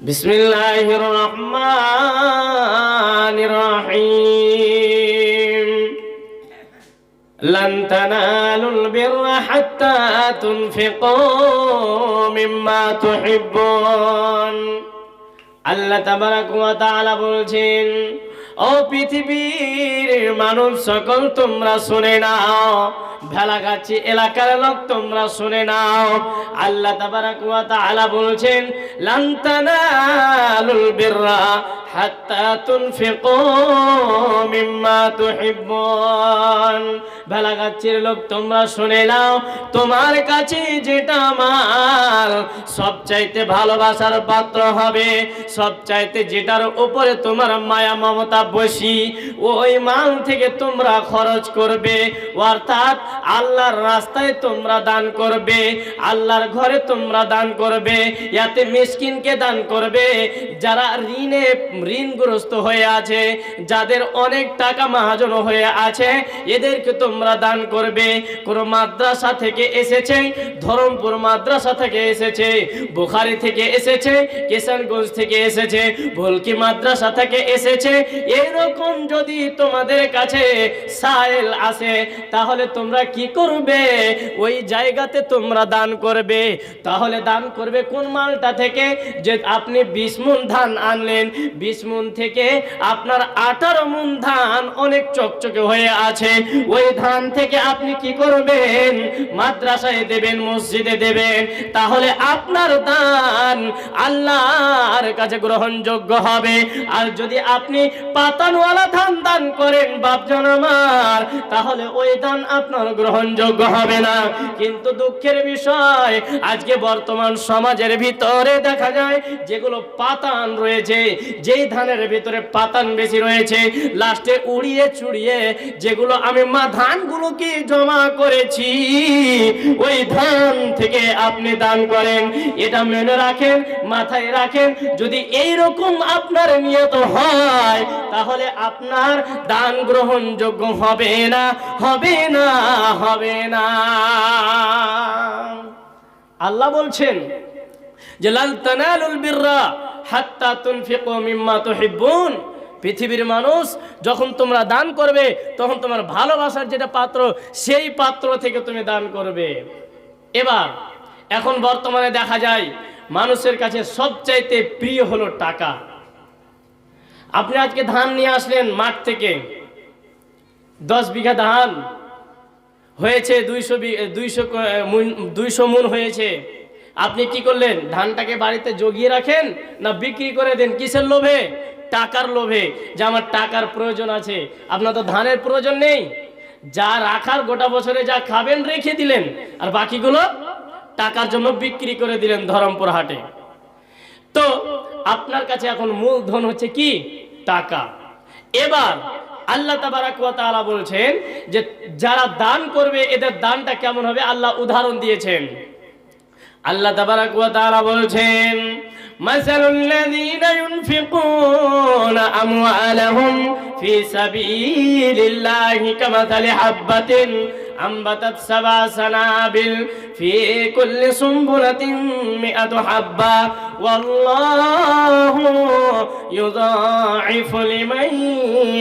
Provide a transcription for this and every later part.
بسم الله الرحمن الرحيم لن تنالوا البر حتى تنفقوا مما تحبون আল্লাহ তাবারাক ওয়া তাআলা বলছেন ও পৃথিবীর মানব সকল তোমরা শুনে নাও। ভেলাগাছি এলাকার লোক তোমরা শুনে নাও। আল্লাহ তাবারাক ওয়া তাআলা বলছেন, লান তানালুল বিররা হাত্তা তুনফিকু মিম্মা তুহিব্বুন। ভেলাগাছির লোক, তোমরা শুনে নাও, তোমার কাছে যেটা মাল সবচাইতে ভালোবাসার পাত্র হবে, সবচাইতে যেটার উপরে তোমার মায়া মমতা বসি, ওই মাল থেকে তোমরা খরচ করবে, অর্থাৎ আল্লাহর রাস্তায় তোমরা দান করবে, আল্লাহর ঘরে তোমরা দান করবে, ইয়াতে মিসকিনকে দান করবে, যারা ঋণে ঋণগ্রস্ত হয়ে আছে, যাদের অনেক টাকা মহাজন হয়ে আছে, এদেরকে তোমরা দান করবে। কোন মাদ্রাসা থেকে এসেছে, ধরমপুর মাদ্রাসা থেকে এসেছে, বুখারি থেকে এসেছে, কিষানগঞ্জ থেকে এসেছে ভুলকি মাদ্রাসা থেকে এসেছে। এরকম যদি তোমাদের কাছে সাইল আসে, তাহলে তোমরা কি করবে? ওই জায়গাতে তোমরা দান করবে। তাহলে দান করবে কোন মালটা থেকে? যে আপনি বিশ ধান আনলেন বিশ মুন থেকে আপনার আঠারো মুন ধান অনেক চকচকে হয়ে আছে। ওই ধান থেকে আপনি কি করবেন? মাদ্রাসায় দেবেন, মসজিদে দেবেন। তাহলে আপনার দান আল্লাহর কাছে গ্রহণযোগ্য হবে। আর যদি আপনি পাতানওয়ালা ধান দান করেন বাপজন আমার, তাহলে ওই দান আপনার গ্রহণযোগ্য হবে না। কিন্তু দুঃখের বিষয়, আজকে বর্তমান সমাজের ভিতরে দেখা যায়, যেগুলো পাতান রয়েছে যেই ধানের ভিতরে পাতান বেশি রয়েছে। লাস্টে উড়িয়ে চুড়িয়ে যেগুলো আমি মা ধানগুলোকে জমা করেছি, ওই ধান থেকে আপনি দান করেন। এটা মেনে রাখেন, মাথায় রাখেন। যদি এই রকম আপনার নিয়ত হয়, তাহলে আপনার দান গ্রহণযোগ্য হবে না হবে না হবে না। আল্লাহ বলছেন যে, লাল তানালুল বিররা হাত্তা তুনফিকু মিম্মা তুহিব্বুন। পৃথিবীর মানুষ যখন তোমরা দান করবে, তখন তোমার ভালোবাসার যেটা পাত্র, সেই পাত্র থেকে তুমি দান করবে। এবার, এখন বর্তমানে দেখা যায়, মানুষের কাছে সবচাইতে প্রিয় হলো টাকা। আপনি আজকে ধান নিয়ে আসলেন মাঠ থেকে। দশ বিঘা ধান হয়েছে, দুইশো দুইশো দুইশো মন হয়েছে। আপনি কি করলেন? ধানটাকে বাড়িতে জগিয়ে রাখেন না বিক্রি করে দেন? কিসের লোভে? টাকার লোভে। যে আমার টাকার প্রয়োজন আছে। আপনার তো ধানের প্রয়োজন নেই। যা রাখার গোটা বছরে যা খাবেন, রেখে দিলেন। আর বাকিগুলো টাকার জন্য বিক্রি করে দিলেন ধরমপুর হাটে। তো আপনার কাছে এখন মূলধন হচ্ছে কি? টাকা। এবার আল্লাহ তাবারাক ওয়া তাআলা বলছেন যে, যারা দান করবে, এদের দানটা কেমন হবে? আল্লাহ উদাহরণ দিয়েছেন। আল্লাহ তাবারাক ওয়া তাআলা বলছেন মাসালুল লাযীনা ইউনফিকুনা আমওয়ালাহুম ফি সাবিলিল্লাহি কামাসালি হাববাতিন أنبتت سبع سنابل في كل سنبلة مئة حبة والله يضاعف لمن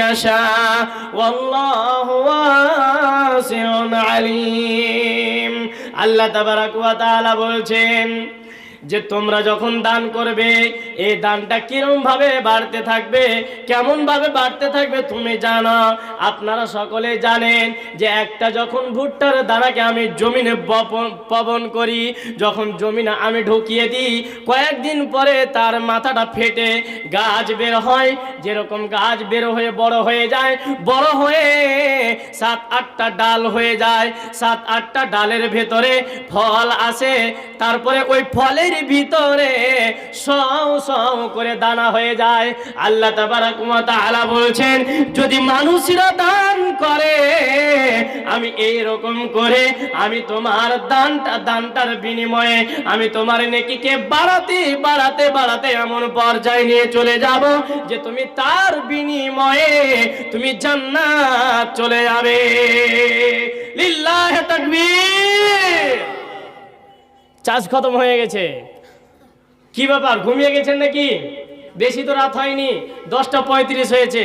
يشاء والله واسع عليم আল্লাহ তাবারাকুয়া তাআলা বলছেন যে তোমরা যখন দান করবে, এই দানটা কিরম ভাবে বাড়তে থাকবে, কেমন ভাবে বাড়তে থাকবে তুমি জানো? আপনারা সকলে জানেন যে একটা যখন ভুট্টার দানাকে আমি জমিনে পবন করি, যখন জমিনে আমি ঢুকিয়ে দিই, কয়েকদিন পরে তার মাথাটা ফেটে, গাছ বের হয়। যেরকম গাছ বের হয়ে বড় হয়ে যায়, বড় হয়ে সাত আটটা ডাল হয়ে যায়। সাত আটটা ডালের ভেতরে ফল আসে। তারপরে ওই ফলের ভিতরে সও সও করে দানা হয়ে যায়। আল্লাহ তাআলা বলছেন, যদি মানুষরা দান করে, আমি এই রকম করে, আমি তোমার দানটা, দানটার বিনিময়ে আমি তোমার নেকিকে বাড়াতে বাড়াতে বাড়াতে এমন পর্যায়ে নিয়ে চলে যাব যে তুমি তার বিনিময়ে তুমি জান্নাত চলে যাবে। লিল্লাহ তাকবীর। চাষ খতম হয়ে গেছে। কি ব্যাপার, ঘুমিয়ে গেছেন নাকি? বেশি তো রাত হয়নি, দশটা পঁয়ত্রিশ হয়েছে।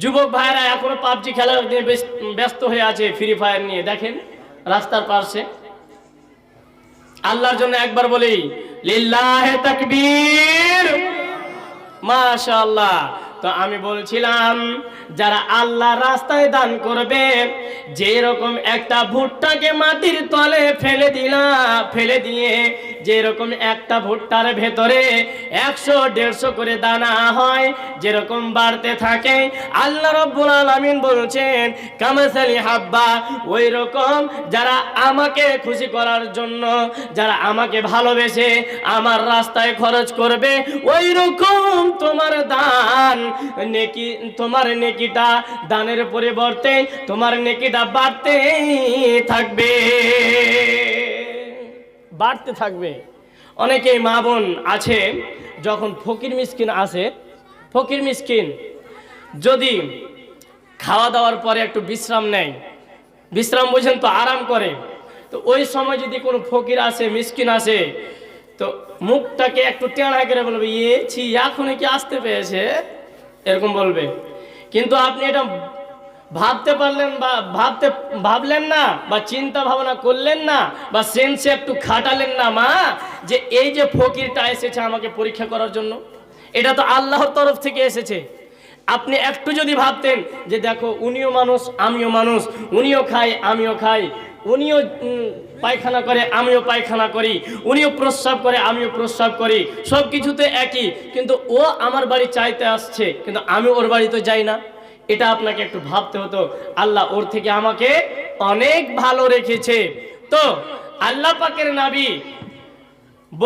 যুবক ভাইরা এখনও পাবজি খেলার নিয়ে ব্যস্ত হয়ে আছে ফ্রি ফায়ার নিয়ে। দেখেন, রাস্তার পাশে। আল্লাহর জন্য একবার বলি, লিল্লাহে তাকবীর। মাশাআল্লাহ। তো আমি বলছিলাম, যারা আল্লাহ রাস্তায় দান করবে যে রকম একটা ভুট্টাকে মাটির তলে ফেলে দিলাম ফেলে দিয়ে যে রকম একটা ভুট্টার ভেতরে একশো, দেড়শো করে দানা হয়, যেরকম বাড়তে থাকে, আল্লাহ রব্বুল আলামিন বলছেন, কামাসালি হাব্বা ওই রকম যারা আমাকে খুশি করার জন্য, যারা আমাকে ভালোবেসে আমার রাস্তায় খরচ করবে ওই রকম তোমার দান নেকি, তোমার নেকিটা দানের পরিবর্তে, তোমার নেকিটা বাড়তে থাকবে। বাড়তে থাকবে। অনেকেই মা বোন আছে, যখন ফকির মিসকিন আসে, ফকির মিসকিন যদি খাওয়া দাওয়ার পরে একটু বিশ্রাম নেয়, বিশ্রাম বোঝেন তো আরাম করে, তো ওই সময় যদি কোনো ফকির আসে, মিসকিন আসে, তো মুখটাকে একটু টেঁড়া করে বলবে ইয়ে ছি, এখনই কি আসতে পেয়েছে এরকম বলবে। কিন্তু আপনি এটা ভাবতে পারলেন বা ভাবতে, ভাবলেন না বা চিন্তা ভাবনা করলেন না বা সেন্সে একটু খাটালেন না, মা, যে এই যে ফকিরটা এসেছে আমাকে পরীক্ষা করার জন্য, এটা তো আল্লাহর তরফ থেকে এসেছে। আপনি একটু যদি ভাবতেন যে দেখো, উনিও মানুষ, আমিও মানুষ, উনিও খাই আমিও খাই উনিও পায়খানা করে, আমিও পায়খানা করি। উনিও প্রস্রাব করে, আমিও প্রস্রাব করি। সব কিছুতে একই। কিন্তু ও আমার বাড়ি চাইতে আসছে, কিন্তু আমি ওর বাড়িতে যাই না। এটা আপনাকে একটু ভাবতে হতো। আল্লাহ ওর থেকে আমাকে অনেক ভালো রেখেছে। তো, আল্লাহ পাকের নাবি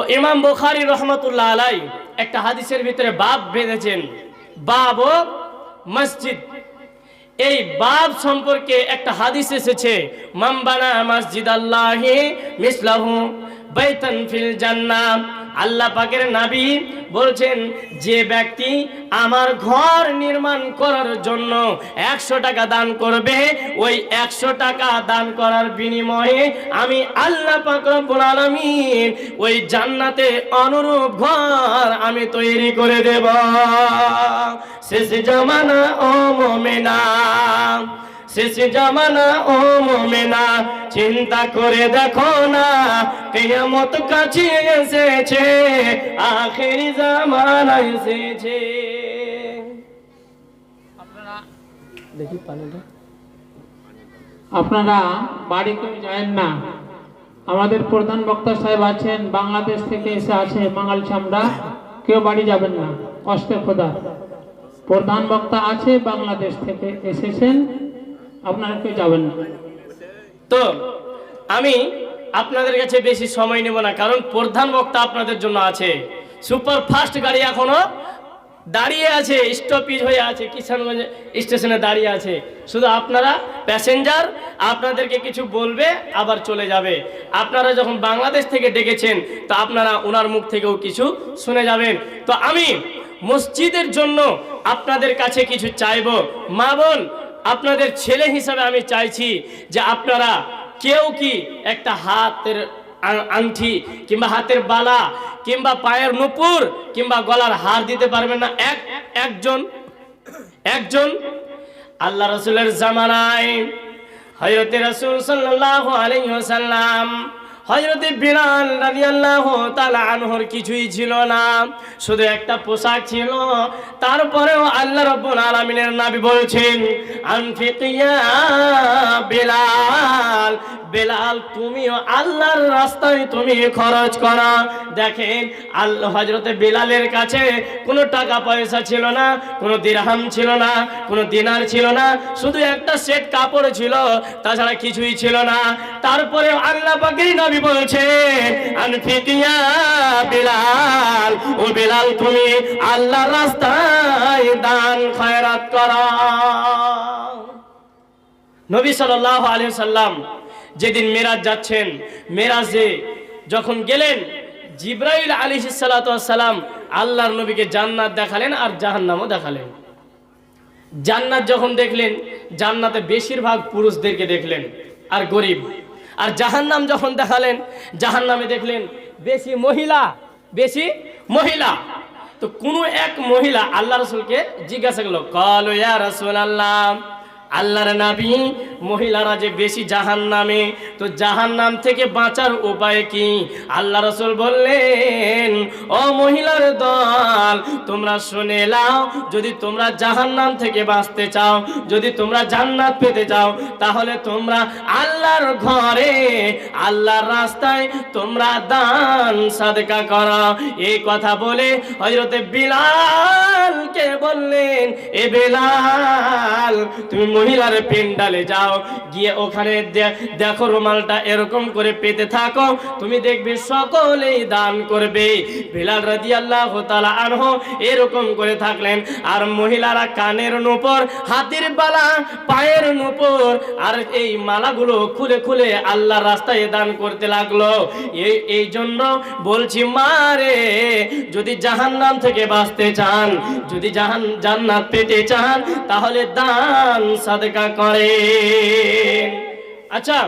ইমাম বুখারী রহমতুল্লাহ আলাই একটা হাদিসের ভিতরে বাপ বেঁধেছেন। বাব ও মসজিদ। এই বাব সম্পর্কে একটা হাদিস এসেছে মামবানা মসজিদ আল্লাহি মিসলাহু বাইতান ফিল জান্নাহ। আল্লাহ পাকের নাবি বলছেন, যে ব্যক্তি আমার ঘর নির্মাণ করার জন্য একশো টাকা দান করবে, ওই একশো টাকা দান করার বিনিময়ে আমি আল্লাহ পাক রব্বুল আলামিন ওই জান্নাতে অনুরূপ ঘর আমি তৈরি করে দেব। শেষ জামানা ও মোমেনা। শেষ জামানা ও মোমেনা চিন্তা করে দেখো না কেয়ামত কাছে এসেছে আখেরি জামানা এসেছে। দেখি পানিটা। আপনারা বাড়ি কেউ যায় না। আমাদের প্রধান বক্তা সাহেব আছেন বাংলাদেশ থেকে এসে আছে বাঙাল চামড়া। কেউ বাড়ি যাবেন না অস্তে খোদা। প্রধান বক্তা আছে বাংলাদেশ থেকে এসেছেন। আপনারা কেউ যাবেন না। তো, আমি আপনাদের কাছে বেশি সময় নেব না, কারণ প্রধান বক্তা আপনাদের জন্য আছে। সুপার ফাস্ট গাড়ি এখনও দাঁড়িয়ে আছে, স্টপিজ হয়ে আছে, কিষানগঞ্জ স্টেশনে দাঁড়িয়ে আছে। শুধু আপনারা প্যাসেঞ্জার, আপনাদেরকে কিছু বলবে, আবার চলে যাবে। আপনারা যখন বাংলাদেশ থেকে ডেকেছেন, তো আপনারা ওনার মুখ থেকেও কিছু শুনে যাবেন। তো আমি মসজিদের জন্য আপনাদের কাছে কিছু চাইব। মা বোন আপনাদের ছেলে হিসাবে আমি চাইছি যে আপনারা কেউ কি একটা হাতের আংটি কিংবা হাতের বালা কিংবা পায়ের নুপুর কিংবা গলার হার দিতে পারবেন না। এক একজন একজন আল্লাহ রসুলের জামানায় হজরতে রসুল সাল্লাহ আলাইসাল্লাম হজরতে বিড়াল রাদিয়াল্লাহু তাআলা আনহর কিছুই ছিল না। শুধু একটা পোশাক ছিল। তারপরেও আল্লাহ রাব্বুল আলামিনের নবী বলছেন আনফিকিয়া বেলাল বেলাল, তুমিও আল্লাহর রাস্তায় তুমি খরচ করা। দেখেন, আল্লাহ হজরতে বেলালের কাছে কোনো টাকা পয়সা ছিল না, কোনো দিরহাম ছিল না, কোনো দিনার ছিল না, শুধু একটা সেট কাপড় ছিল, তাছাড়া কিছুই ছিল না। তারপরে আল্লাহ পাকের নবী বলছে বেলাল, ও বেলাল, তুমি আল্লাহর রাস্তায় দান, খয়রাত করো। নবী সাল্লাহ আলী সাল্লাম যেদিন মেরাজ যাচ্ছেন, মেরাজে যখন গেলেন, জিব্রাইল আলী সালাম আল্লাহর নবীকে জান্নাত দেখালেন আর জাহান্নামও দেখালেন। জান্নাত যখন দেখলেন, জান্নাতে বেশিরভাগ পুরুষদেরকে দেখলেন, আর গরিব। আর জাহান্নাম যখন দেখালেন, জাহান্নামে দেখলেন বেশি মহিলা বেশি মহিলা। তো কোনো এক মহিলা আল্লাহ রসুলকে জিজ্ঞাসা করল, কল ইয়া রসুল আল্লাহ আল্লাহর নাবি, মহিলারা যে বেশি জাহান নামে তো জাহান নাম থেকে বাঁচার উপায় কি? আল্লাহ রসুল বললেন, ও মহিলার দল, তোমরা শুনে লাও যদি তোমরা জাহান নাম থেকে বাঁচতে চাও, যদি তোমরা জান্নাত পেতে চাও, তাহলে তোমরা আল্লাহর ঘরে, আল্লাহর রাস্তায় তোমরা দান সাদকা করো। এই কথা বলে হজরতে বিলালকে বললেন, এ বেলাল, তুমি মহিলার পেন্ডালে যাও। গিয়ে ওখানে দেখো রুমালটা এরকম করে পেতে থাকো। তুমি দেখবে সকলেই দান করবে। বেলাল রাজি আল্লাহ আনহ এরকম করে থাকলেন। আর মহিলারা কানের নুপুর, হাতের বালা, পায়ের নুপুর, আর এই মালাগুলো খুলে খুলে আল্লাহ রাস্তায় দান করতে লাগল। এই এই জন্য বলছি মারে যদি জাহান্নাম থেকে বাঁচতে চান, যদি জাহান জান্নাত পেতে চান, তাহলে দান সাদকা করেন আচ্ছা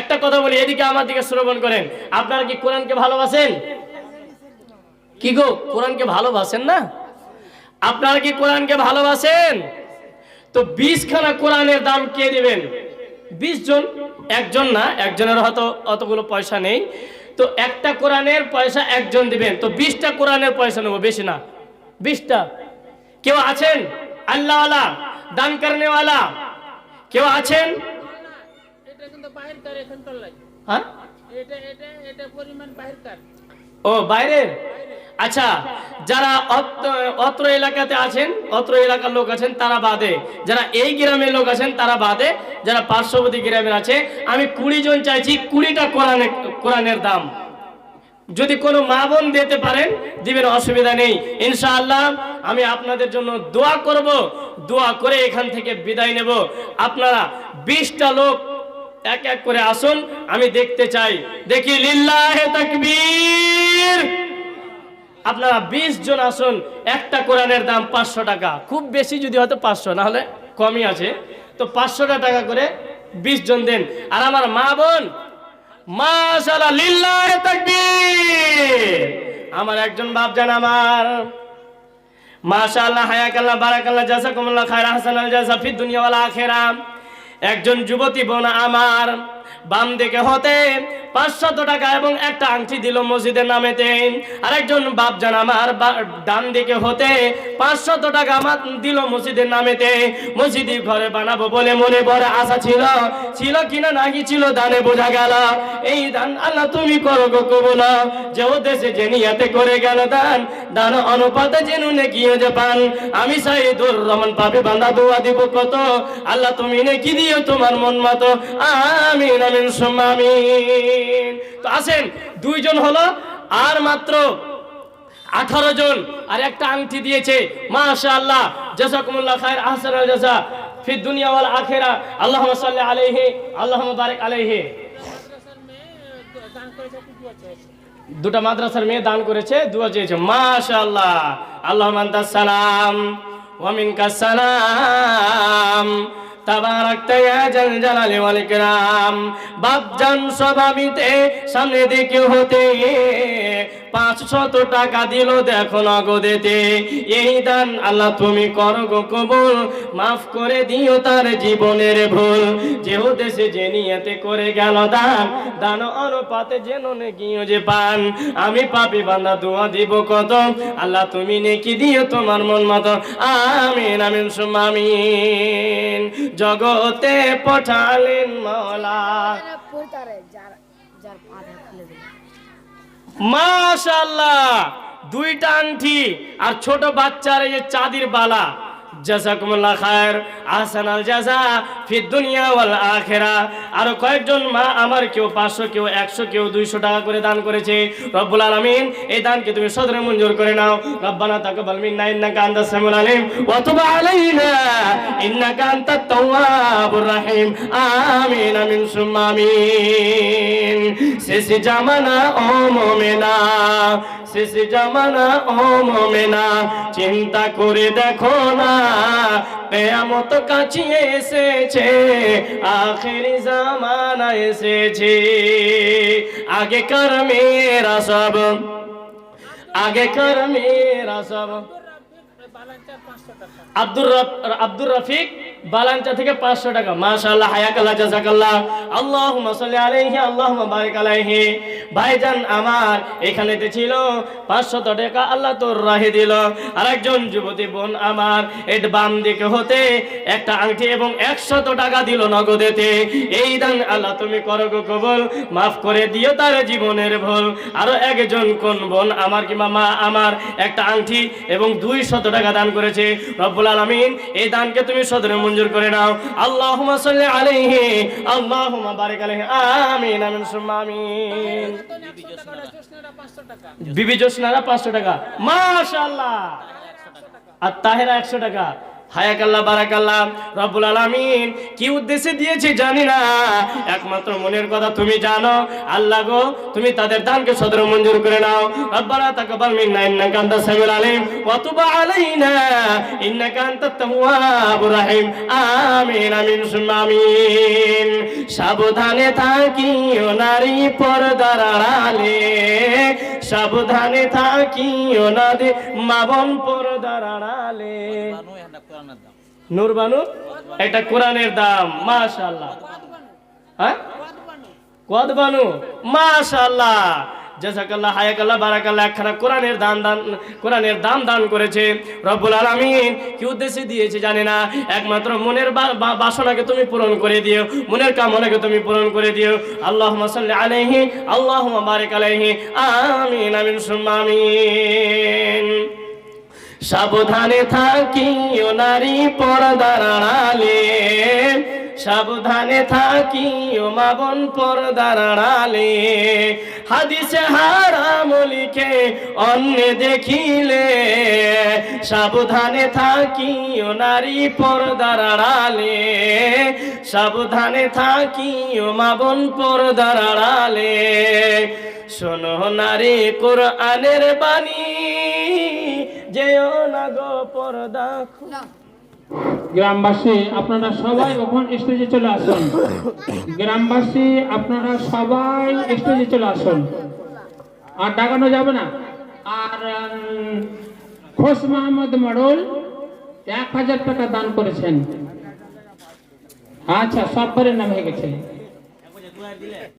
একটা কথা বলি, এদিকে আমার দিকে শ্রবণ করেন। আপনারা কি কোরআনকে ভালোবাসেন? কি গো, কোরআনকে ভালোবাসেন না? আপনারা কি কোরআনকে ভালোবাসেন? তো বিশ খানা কোরআনের দাম কে দিবেন? বিশ জন, একজন না, একজনের হয়তো অতগুলো পয়সা নেই। তো একটা কোরআনের পয়সা একজন দিবেন, তো বিশটা কোরআনের পয়সা নেব, বেশি না। বিশটা। কেউ আছেন? আল্লাহওয়ালা দান করনেওয়ালা। কেউ আছেন? হ্যাঁ? এটা এটা এটা পরিমাণ বাহিরকার ও বাইরের? আচ্ছা যারা অত- অত্র এলাকাতে আছেন অত্র এলাকার লোক আছেন তারা বাদে। যারা এই গ্রামের লোক আছেন তারা বাদে। যারা পার্শ্ববর্তী গ্রামের আছে আমি কুড়ি জন চাইছি কুড়িটা কোরআনের কোরআনের দাম। যদি কোনো মা বোন দিতে পারেন, দিবেন, অসুবিধা নেই। ইনশাআল্লাহ, আমি আপনাদের জন্য দোয়া করব। দোয়া করে এখান থেকে বিদায় নেব। আপনারা বিশটা লোক এক এক করে আসুন, আমি দেখতে চাই। দেখি, লিল্লাহে তাকবীর। আপনারা বিশ জন আসুন, একটা কোরআনের দাম পাঁচশো টাকা। খুব বেশি যদি হয়তো পাঁচশো না হলে কমই আছে। তো পাঁচশোটা টাকা করে বিশ জন দেন। আর আমার মা বোন মাশাআল্লাহ, লিল্লাহে তাকবীর। আমার একজন বাপ জান আমার। মাশাআল্লাহ, হায়াকাল্লাহ, বারাকাল্লাহ জাযাকুমুল্লাহ খায়রা হাসানাল জাযা ফিদ দুনিয়া ওয়াল আখিরা একজন যুবতী বোন আমার। বাম দিকে হতে পাঁচশত টাকা এবং একটা আংটি দিল মসজিদের নামেতে। আরেকজন বাপ জান আমার ডান দিকে হতে পাঁচশত টাকা আমার দিল মসজিদের নামেতে। মসজিদি ঘরে বানাবো বলে মনে বড় আশা ছিল। ছিল কিনা নাকি ছিল দানে বোঝা গেল। এই দান আল্লাহ তুমি করো গো কবুল। যে উদ্দেশ্যে যে নিয়াতে করে গেল দান দান অনুপাতে জেনু নে যে পান। আমি সাইদুর রহমান পাবে বান্দা দোয়া দিব কত? আল্লাহ তুমি নে কি দিও তোমার মন মতো। আমিন আমিন তো আসেন, দুইজন হলো, আর মাত্র আঠারো জন, আর একটা আংটি দিয়েছে মাশা আল্লাহ জাজাকুমুল্লাহ খায়ের আহসান জাজা, ফি দুনিয়া ওয়াল আখিরা, আল্লাহুম্মা সাল্লি আলাইহি, আল্লাহুম্মা বারিক আলাইহি। দুটা মাদ্রাসার মেয়ে দান করেছে, দুয়া চেয়েছে, মাশাআল্লাহ, আল্লাহ মান্তাস সালাম, ওয়া মিনকাস সালাম। সামনে দিকে হতে। টাকা দিল দেখো নগদেতে। এই দান আল্লাহ তুমি করো কবুল, মাফ করে দিও তার জীবনের ভুল। যে উদ্দেশ্যে যে নিয়তে করে গেল দান দান অনুপাতে যেন নেকিও যে পান। আমি পাপি বান্দা দোয়া দিব কত? আল্লাহ তুমি নেকি দিও তোমার মন মতো। আমিন আমিন, সুম্মা আমিন। জগতে পঠালেন মলা। মাশাল্লাহ দুইটা আংটি আর ছোট বাচ্চার এই চাঁদির বালা। জাযাকুমুল্লাহ খায়ের, আহসানাল জাযা ফিদ দুনিয়া ওয়াল আখিরা। আর কয়েকজন মা আমার কেউ 500 কেউ 100 কেউ 200 টাকা করে দান করেছে। রব্বুল আলামিন, এই দানকে তুমি সদরে মঞ্জুর করে নাও। রব্বানা তাকাব্বাল মিন্না ইন্নাকা আনতাস সামিউল আলিম ওয়া তুব আলাইনা ইন্নাকা আনতাত তাওয়াবুর রহিম। আমিন আমিন সুম্মা আমিন। শেষ জামানা, ও মোমেনা। শেষ জামানা, ও মোমেনা। চিন্তা করে দেখো না কেয়ামত কাছে এসেছে, আখেরি জামানা এসেছে। আগেকার মেয়েরা সব, আগেকার মেয়েরা সব। আব্দুর আব্দুর রফিক বালাঞ্চা থেকে পাঁচশো টাকা। মাশাআল্লাহ, হায়াকাল্লাহ, জাজাকাল্লাহ। আল্লাহুম্মা সাল্লি আলাইহি, আল্লাহুম্মা বারিক আলাইহি। ভাইজান, আমার এখানেতে ছিল 500 টাকা, আল্লাহ তোর রাহে দিল। আরেকজন যুবতী বোন আমার, এর বাম দিকে হতে একটা আংটি এবং 100 টাকা দিল নগদেতে। এই দান আল্লাহ তুমি করো গো কবুল, মাফ করে দিও তার জীবনের ভুল। আরও একজন কোন বোন আমার কি মামা আমার একটা আংটি এবং দুই শত টাকা দান করেছে। রব্বুল আলামিন, এই দানকে তুমি সদরে মঞ্জুর করে নাও। আল্লাহুমা সাল্লি আলাইহি আল্লাহুমা বারিক আলাইহি। আমিন আমিন, সুম্মা, আমিন। বিবি জোসনারা পাঁচশো টাকা। মাশাআল্লাহ। আর তাহেরা একশো টাকা। হায়াকাল্লাহ বারাকাল্লাহ রব্বুল আলামিন কি উদ্দেশ্যে দিয়েছে জানি না। একমাত্র মনের কথা তুমি জানো। আল্লাহ গো, তুমি তাদের দানকে সদর মঞ্জুর করে নাও। আলিম। আমিন আমিন সাবধানে থাকিও নারী পর্দার আড়ালে। সাবধানে থাকিও নারী মাবন পর্দার আড়ালে। নূরবানু এটা কোরআনের দাম, মাশাআল্লাহ। হ্যাঁ? কদবানু মাশাআল্লাহ। জাযাকাল্লাহ হায়াকাল্লাহ, বারাকাল্লাহ, একখানা কোরআনের দান দান, কোরআনের দাম দান করেছে রব্বুল আলামিন। কি উদ্দেশ্যে দিয়েছে জানি না। একমাত্র মনের বাসনাকে তুমি পূরণ করে দিও, মনের কামনাকে তুমি পূরণ করে দিও। আল্লাহুম্মা সাল্লি আলাইহি, আল্লাহুম্মা বারিক আলাইহি। আমিন আমিন, সুম্মা আমিন। সাবধানে থাকিও নারী পর্দার আড়ালে। সাবধানে থাকিও মাবন পর্দার আড়ালে। হাদিসে হারাম লিখে অন্য দেখিলে। সাবধানে থাকিও নারী পর্দার আড়ালে। সাবধানে থাকিও মাবন পর্দার আড়ালে। শোনো নারী কোরআনের বাণী। যেও না গো পর্দা গ্রামবাসী আপনারা সবাই ওখান স্টেজে চলে আসুন। গ্রামবাসী আপনারা সবাই স্টেজে চলে আসুন। আর ডাকানো যাবে না। আর খোস মাহমুদ মডল এক হাজার টাকা দান করেছেন। আচ্ছা সব নাম হয়ে গেছে।